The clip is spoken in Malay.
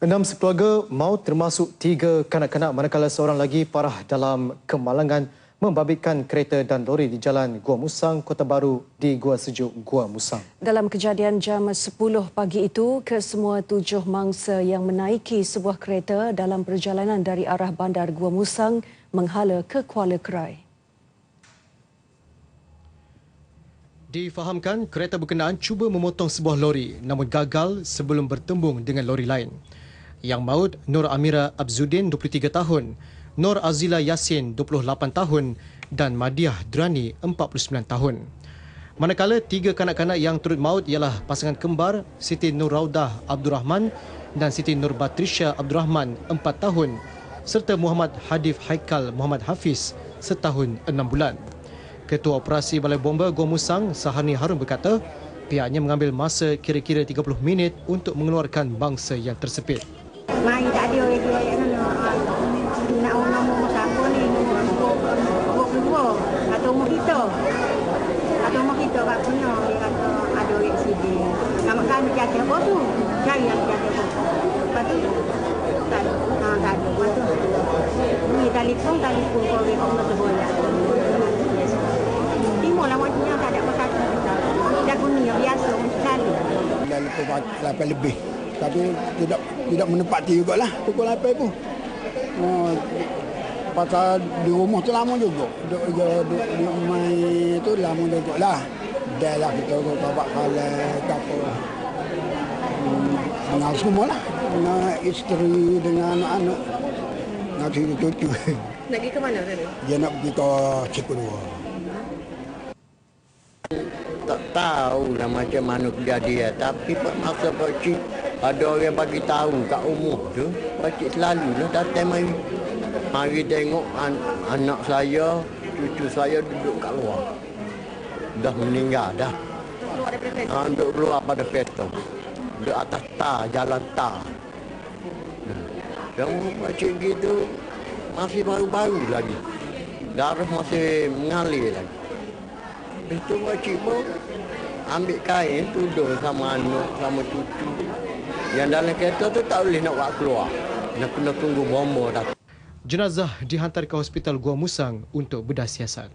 Enam sekeluarga maut termasuk tiga kanak-kanak manakala seorang lagi parah dalam kemalangan membabitkan kereta dan lori di Jalan Gua Musang, Kota Baru di Gua Sejuk, Gua Musang. Dalam kejadian jam 10 pagi itu, kesemua tujuh mangsa yang menaiki sebuah kereta dalam perjalanan dari arah bandar Gua Musang menghala ke Kuala Krai. Difahamkan kereta berkenaan cuba memotong sebuah lori namun gagal sebelum bertembung dengan lori lain. Yang maut Nur Amira Abzudin 23 tahun, Nur Azila Yasin 28 tahun dan Madiah Drani 49 tahun. Manakala tiga kanak-kanak yang turut maut ialah pasangan kembar Siti Nur Raudah Abdul Rahman dan Siti Nur Batrisha Abdul Rahman 4 tahun serta Muhammad Hadif Haikal Muhammad Hafiz setahun 6 bulan. Ketua Operasi Balai Bomba Gua Musang Sahani Harun berkata pihaknya mengambil masa kira-kira 30 minit untuk mengeluarkan bangsa yang tersepit. Mai tak ada orang dia yang nak orang umur siapa ni? Umur kedua atau umur kita? Atau umur kita kat punya dia kata ada orang sini. Kamu kan dia cakap apa tu? Cari yang cakap apa? Lepas tu tak ada. Ha, tak ada. Lepas tu ni telefon telefon kau orang umur sebelah. Timur lah waktunya tak ada apa-apa. Dah kuning biasa. Dah lepas 8 lebih tapi tidak tidak menepati jugalah pukul 8 pun. Oh, pasal di rumah tu lama juga. Duk duk duk, duk main tu lama juga lah. Dah lah kita tu bawa kalah ke apa. Hmm, dengan semua lah. Dengan isteri, dengan anak-anak. Nak cucu cucu. Nak pergi ke mana tadi? Dia nak pergi ke Cikudua. tak tahu lah macam mana kejadian tapi masa pak cik ada orang bagi tahu kat rumah tu pak cik selalu lah datang mari. Mari tengok an, anak saya cucu saya duduk kat luar. Dah meninggal dah. Ha, duduk keluar pada peta. Duduk atas tar jalan tar. Yang pak cik gitu masih baru-baru lagi. Darah masih mengalir lagi. Itu makcik pun ambil kain tuduh sama anak, sama cucu. Yang dalam kereta tu tak boleh nak buat keluar. Nak kena tunggu bomba datang. Jenazah dihantar ke Hospital Gua Musang untuk bedah siasat.